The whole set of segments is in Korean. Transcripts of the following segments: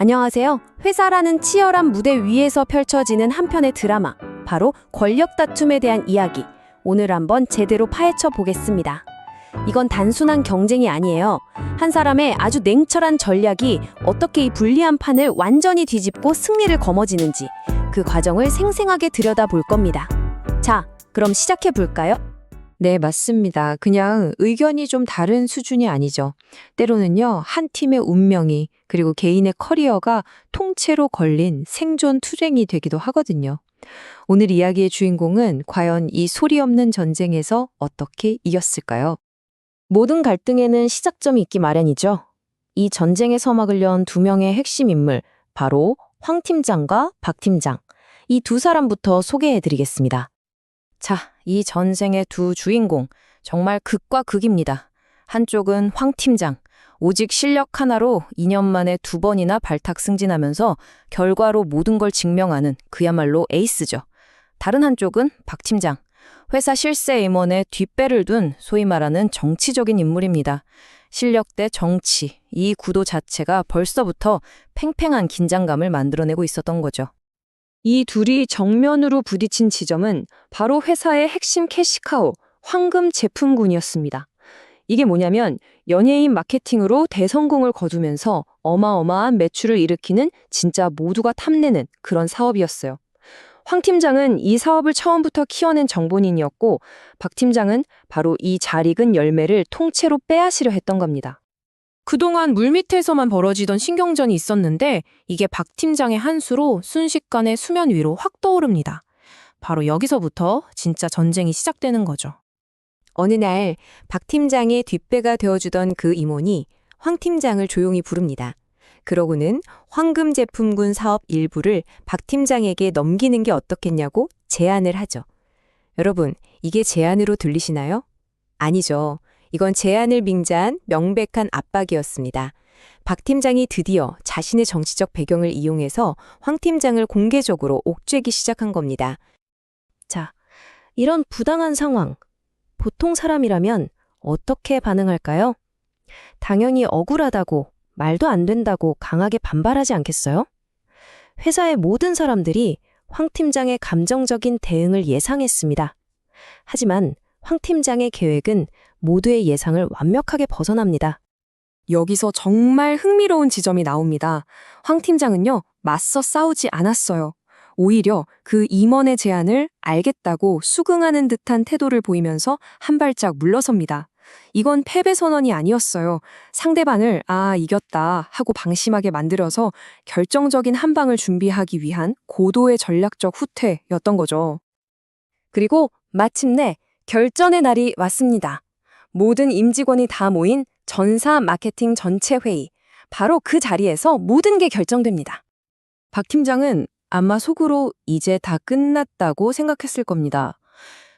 안녕하세요. 회사라는 치열한 무대 위에서 펼쳐지는 한편의 드라마, 바로 권력 다툼에 대한 이야기. 오늘 한번 제대로 파헤쳐 보겠습니다. 이건 단순한 경쟁이 아니에요. 한 사람의 아주 냉철한 전략이 어떻게 이 불리한 판을 완전히 뒤집고 승리를 거머쥐는지 그 과정을 생생하게 들여다 볼 겁니다. 자, 그럼 시작해 볼까요? 네, 맞습니다. 그냥 의견이 좀 다른 수준이 아니죠. 때로는요, 한 팀의 운명이 그리고 개인의 커리어가 통째로 걸린 생존 투쟁이 되기도 하거든요. 오늘 이야기의 주인공은 과연 이 소리 없는 전쟁에서 어떻게 이겼을까요? 모든 갈등에는 시작점이 있기 마련이죠. 이 전쟁의 서막을 연 두 명의 핵심 인물, 바로 황 팀장과 박 팀장. 이 두 사람부터 소개해 드리겠습니다. 자, 이 전쟁의 두 주인공, 정말 극과 극입니다. 한쪽은 황 팀장. 오직 실력 하나로 2년 만에 두 번이나 발탁 승진하면서 결과로 모든 걸 증명하는 그야말로 에이스죠. 다른 한쪽은 박 팀장. 회사 실세 임원의 뒷배를 둔 소위 말하는 정치적인 인물입니다. 실력 대 정치, 이 구도 자체가 벌써부터 팽팽한 긴장감을 만들어내고 있었던 거죠. 이 둘이 정면으로 부딪힌 지점은 바로 회사의 핵심 캐시카우, 황금 제품군이었습니다. 이게 뭐냐면 연예인 마케팅으로 대성공을 거두면서 어마어마한 매출을 일으키는 진짜 모두가 탐내는 그런 사업이었어요. 황 팀장은 이 사업을 처음부터 키워낸 정본인이었고 박 팀장은 바로 이 잘 익은 열매를 통째로 빼앗으려 했던 겁니다. 그동안 물밑에서만 벌어지던 신경전이 있었는데 이게 박 팀장의 한 수로 순식간에 수면 위로 확 떠오릅니다. 바로 여기서부터 진짜 전쟁이 시작되는 거죠. 어느 날 박 팀장의 뒷배가 되어주던 그 임원이 황 팀장을 조용히 부릅니다. 그러고는 황금 제품군 사업 일부를 박 팀장에게 넘기는 게 어떻겠냐고 제안을 하죠. 여러분, 이게 제안으로 들리시나요? 아니죠. 이건 제안을 빙자한 명백한 압박이었습니다. 박 팀장이 드디어 자신의 정치적 배경을 이용해서 황 팀장을 공개적으로 옥죄기 시작한 겁니다. 자, 이런 부당한 상황, 보통 사람이라면 어떻게 반응할까요? 당연히 억울하다고, 말도 안 된다고 강하게 반발하지 않겠어요? 회사의 모든 사람들이 황 팀장의 감정적인 대응을 예상했습니다. 하지만 황 팀장의 계획은 모두의 예상을 완벽하게 벗어납니다. 여기서 정말 흥미로운 지점이 나옵니다. 황 팀장은요, 맞서 싸우지 않았어요. 오히려 그 임원의 제안을 알겠다고 수긍하는 듯한 태도를 보이면서 한 발짝 물러섭니다. 이건 패배 선언이 아니었어요. 상대방을 아, 이겼다 하고 방심하게 만들어서 결정적인 한 방을 준비하기 위한 고도의 전략적 후퇴였던 거죠. 그리고 마침내 결전의 날이 왔습니다. 모든 임직원이 다 모인 전사 마케팅 전체 회의. 바로 그 자리에서 모든 게 결정됩니다. 박 팀장은 아마 속으로 이제 다 끝났다고 생각했을 겁니다.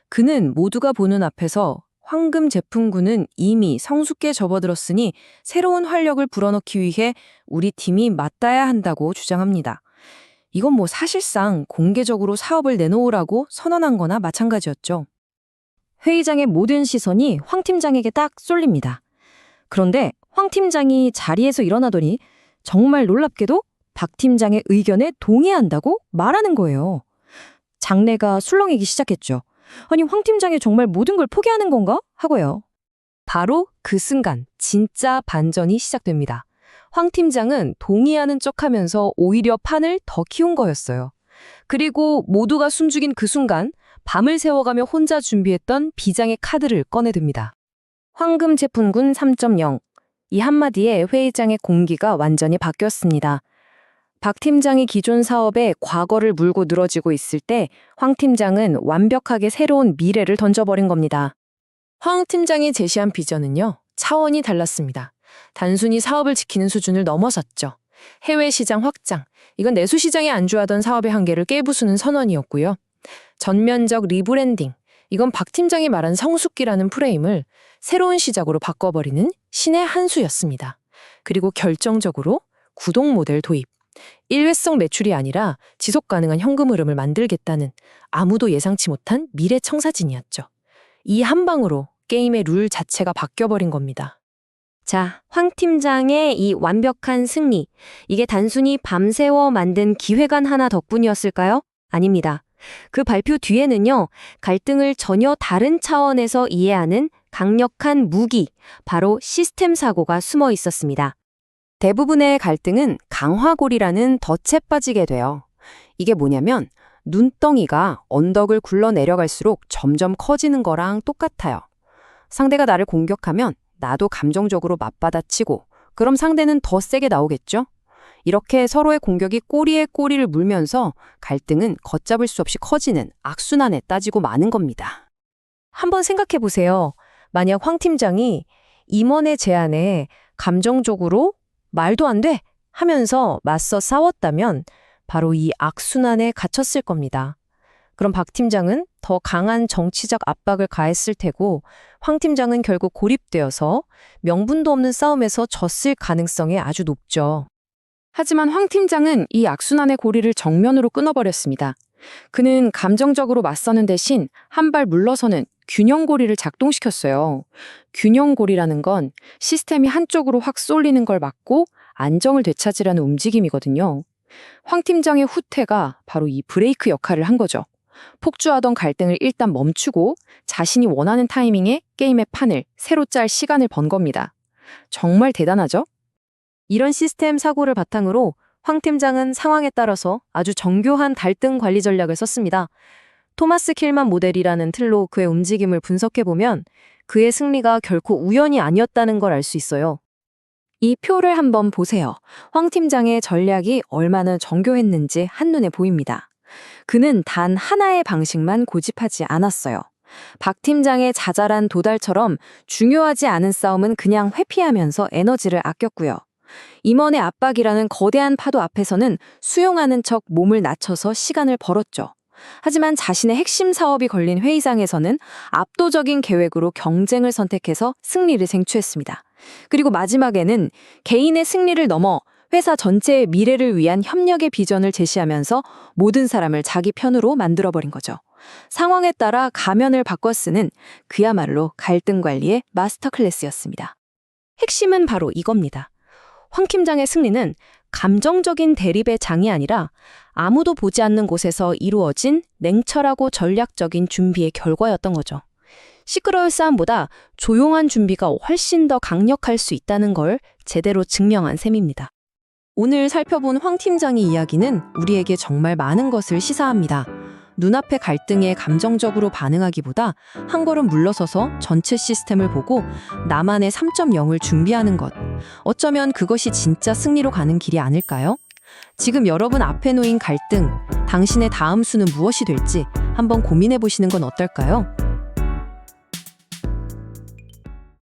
그는 모두가 보는 앞에서 황금 제품군은 이미 성숙게 접어들었으니 새로운 활력을 불어넣기 위해 우리 팀이 맞닿아야 한다고 주장합니다. 이건 뭐 사실상 공개적으로 사업을 내놓으라고 선언한 거나 마찬가지였죠. 회의장의 모든 시선이 황 팀장에게 딱 쏠립니다. 그런데 황 팀장이 자리에서 일어나더니 정말 놀랍게도 박 팀장의 의견에 동의한다고 말하는 거예요. 장내가 술렁이기 시작했죠. 아니, 황 팀장이 정말 모든 걸 포기하는 건가? 하고요. 바로 그 순간 진짜 반전이 시작됩니다. 황 팀장은 동의하는 척 하면서 오히려 판을 더 키운 거였어요. 그리고 모두가 숨죽인 그 순간 밤을 새워가며 혼자 준비했던 비장의 카드를 꺼내듭니다. 황금 제품군 3.0. 이 한마디에 회의장의 공기가 완전히 바뀌었습니다. 박 팀장이 기존 사업에 과거를 물고 늘어지고 있을 때 황 팀장은 완벽하게 새로운 미래를 던져버린 겁니다. 황 팀장이 제시한 비전은요, 차원이 달랐습니다. 단순히 사업을 지키는 수준을 넘어섰죠. 해외 시장 확장, 이건 내수 시장에 안주하던 사업의 한계를 깨부수는 선언이었고요. 전면적 리브랜딩, 이건 박 팀장이 말한 성숙기라는 프레임을 새로운 시작으로 바꿔버리는 신의 한 수였습니다. 그리고 결정적으로 구독 모델 도입. 일회성 매출이 아니라 지속 가능한 현금 흐름을 만들겠다는 아무도 예상치 못한 미래 청사진이었죠. 이 한 방으로 게임의 룰 자체가 바뀌어버린 겁니다. 자, 황 팀장의 이 완벽한 승리. 이게 단순히 밤새워 만든 기획안 하나 덕분이었을까요? 아닙니다. 그 발표 뒤에는요, 갈등을 전혀 다른 차원에서 이해하는 강력한 무기, 바로 시스템 사고가 숨어 있었습니다. 대부분의 갈등은 강화골이라는 덫에 빠지게 돼요. 이게 뭐냐면 눈덩이가 언덕을 굴러 내려갈수록 점점 커지는 거랑 똑같아요. 상대가 나를 공격하면 나도 감정적으로 맞받아치고 그럼 상대는 더 세게 나오겠죠? 이렇게 서로의 공격이 꼬리에 꼬리를 물면서 갈등은 걷잡을 수 없이 커지는 악순환에 따지고 마는 겁니다. 한번 생각해 보세요. 만약 황 팀장이 임원의 제안에 감정적으로 말도 안 돼! 하면서 맞서 싸웠다면 바로 이 악순환에 갇혔을 겁니다. 그럼 박 팀장은 더 강한 정치적 압박을 가했을 테고 황 팀장은 결국 고립되어서 명분도 없는 싸움에서 졌을 가능성이 아주 높죠. 하지만 황 팀장은 이 악순환의 고리를 정면으로 끊어버렸습니다. 그는 감정적으로 맞서는 대신 한 발 물러서는 균형고리를 작동시켰어요. 균형고리라는 건 시스템이 한쪽으로 확 쏠리는 걸 막고 안정을 되찾으려는 움직임이거든요. 황 팀장의 후퇴가 바로 이 브레이크 역할을 한 거죠. 폭주하던 갈등을 일단 멈추고 자신이 원하는 타이밍에 게임의 판을 새로 짤 시간을 번 겁니다. 정말 대단하죠? 이런 시스템 사고를 바탕으로 황 팀장은 상황에 따라서 아주 정교한 갈등 관리 전략을 썼습니다. 토마스 킬만 모델이라는 틀로 그의 움직임을 분석해보면 그의 승리가 결코 우연이 아니었다는 걸 알 수 있어요. 이 표를 한번 보세요. 황 팀장의 전략이 얼마나 정교했는지 한눈에 보입니다. 그는 단 하나의 방식만 고집하지 않았어요. 박 팀장의 자잘한 도달처럼 중요하지 않은 싸움은 그냥 회피하면서 에너지를 아꼈고요. 임원의 압박이라는 거대한 파도 앞에서는 수용하는 척 몸을 낮춰서 시간을 벌었죠. 하지만 자신의 핵심 사업이 걸린 회의장에서는 압도적인 계획으로 경쟁을 선택해서 승리를 쟁취했습니다. 그리고 마지막에는 개인의 승리를 넘어 회사 전체의 미래를 위한 협력의 비전을 제시하면서 모든 사람을 자기 편으로 만들어버린 거죠. 상황에 따라 가면을 바꿔 쓰는 그야말로 갈등 관리의 마스터 클래스였습니다. 핵심은 바로 이겁니다. 황 팀장의 승리는 감정적인 대립의 장이 아니라 아무도 보지 않는 곳에서 이루어진 냉철하고 전략적인 준비의 결과였던 거죠. 시끄러울 싸움보다 조용한 준비가 훨씬 더 강력할 수 있다는 걸 제대로 증명한 셈입니다. 오늘 살펴본 황 팀장의 이야기는 우리에게 정말 많은 것을 시사합니다. 눈앞의 갈등에 감정적으로 반응하기보다 한 걸음 물러서서 전체 시스템을 보고 나만의 3.0을 준비하는 것. 어쩌면 그것이 진짜 승리로 가는 길이 아닐까요? 지금 여러분 앞에 놓인 갈등, 당신의 다음 수는 무엇이 될지 한번 고민해 보시는 건 어떨까요?